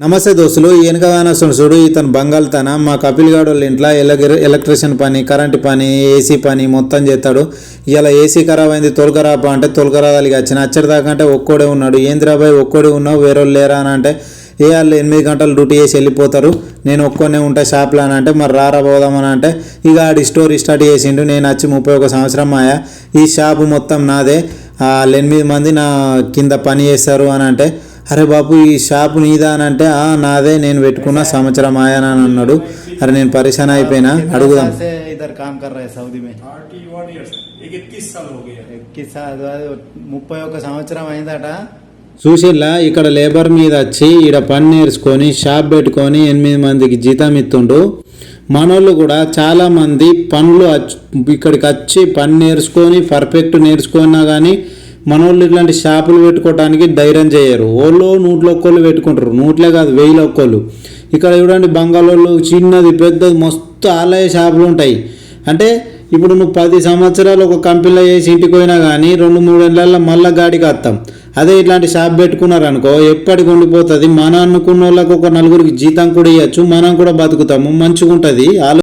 నమస్తే దోస్తులు వెనకగానే చూడు ఇతను బంగాల్తన మా కపిల్ గాడు వాళ్ళ ఇంట్లో ఎలగ- ఎలక్ట్రీషియన్ పని కరెంట్ పని ఏసీ పని మొత్తం చేస్తాడు. ఇలా ఏసీ ఖరాబ్ అయింది తొలకరాపా అంటే తొలకరాదాలికి వచ్చిన. వచ్చేదాకా అంటే ఒక్కోడే ఉన్నాడు. ఏంద్రాబాయ్ ఒక్కడే ఉన్నావు? వేరే వాళ్ళు లేరా అని అంటే ఏ వాళ్ళు ఎనిమిది గంటలు డ్యూటీ చేసి వెళ్ళిపోతారు? నేను ఒక్కనే ఉంటా షాప్లో అని అంటే మరి రారా పోదామని అంటే ఇక ఆడి స్టోరీ స్టార్ట్ చేసిండు. నేను వచ్చి ముప్పై ఒక సంవత్సరం ఆయా ఈ షాపు మొత్తం నాదే. వాళ్ళు ఎనిమిది మంది నా కింద పని చేస్తారు అని అంటే అరే బాబు ఈ షాపు నీదా అని అంటే నాదే నేను పెట్టుకున్న సంవత్సరం ఆయన అని అన్నాడు. అరే నేను పరిశాన్ అయిపోయినా? అడుగుదాం. ముప్పై ఒక్క సంవత్సరం అయిందట. చూసిల్లా ఇక్కడ లేబర్ మీద వచ్చి ఇక్కడ పని నేర్చుకొని షాప్ పెట్టుకొని ఎనిమిది మందికి జీతం ఇస్తుండు మనోళ్ళు కూడా చాలామంది పనులు ఇక్కడికి వచ్చి పని నేర్చుకొని పర్ఫెక్ట్ నేర్చుకున్నా కానీ మనోళ్ళు ఇట్లాంటి షాపులు పెట్టుకోవడానికి ధైర్యం చేయరు. ఓళ్ళు నూట్లో ఒక్కళ్ళు పెట్టుకుంటారు. నూట్లే కాదు వెయ్యిలో ఒక్కళ్ళు. ఇక్కడ చూడండి బంగాళోళ్ళు చిన్నది పెద్దది మస్తు ఆలయ షాపులు ఉంటాయి. అంటే ఇప్పుడు నువ్వు పది సంవత్సరాలు ఒక కంపెనీలో చేసి ఇంటికి పోయినా కానీ రెండు మూడు నెలల్లో మళ్ళీ గాడికి వస్తాం అదే ఇట్లాంటి షాప్ పెట్టుకున్నారనుకో ఎప్పటికి ఉండిపోతుంది. మన అనుకున్న వాళ్ళకు ఒక నలుగురికి జీతం కూడా ఇవ్వచ్చు మనం కూడా బతుకుతాము. మంచిగా ఉంటుంది